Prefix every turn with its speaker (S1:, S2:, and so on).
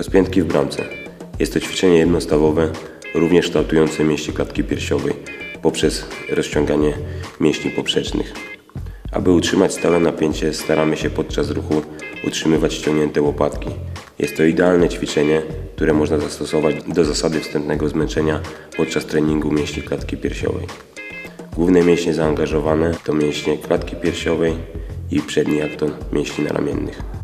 S1: Rozpiętki w bramce. Jest to ćwiczenie jednostawowe, również kształtujące mięśnie klatki piersiowej poprzez rozciąganie mięśni poprzecznych. Aby utrzymać stałe napięcie, staramy się podczas ruchu utrzymywać ściągnięte łopatki. Jest to idealne ćwiczenie, które można zastosować do zasady wstępnego zmęczenia podczas treningu mięśni klatki piersiowej. Główne mięśnie zaangażowane to mięśnie klatki piersiowej i przedni akton mięśni naramiennych.